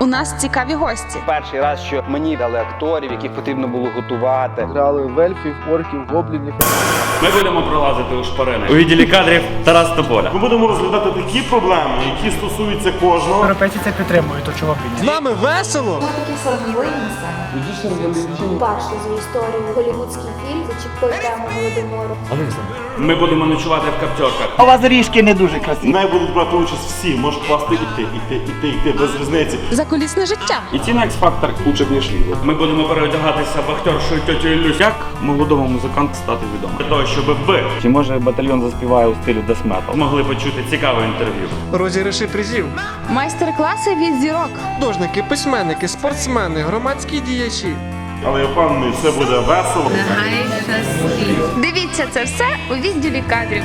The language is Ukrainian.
У нас цікаві гості. Перший раз, що мені дали акторів, яких потрібно було готувати. Грали в ельфів, орків, гоблінів. Ми будемо пролазити у шпарини. У відділі кадрів Тарас Тополя. Ми будемо розглядати такі проблеми, які стосуються кожного. Європейці це підтримують, то чого б і ні? З нами весело. такі сором'язливі на сцені. Вперше за історію голівудський фільм зачепив тему голодомору. Ми будемо ночувати в каптерках. У вас ріжки не дуже красиві. В будуть брати участь всі, можеш класти іти, іти, іти, іти, без різниці. Закулісне життя. І ці на X-Factor лучше б ніж ліво. Ми будемо переодягатися вахтершою тьотю Люсь. Як молодому музиканту стати відомим? Для того, щоб ви, чи може батальйон заспіває у стилі Death Metal, могли почути цікаве інтерв'ю. Розіграші призів. Майстер-класи від зірок. Художники, письменники, спортсмени, громадські діячі. Але я впевнений, все буде весело. Дивіться це все у відділі кадрів.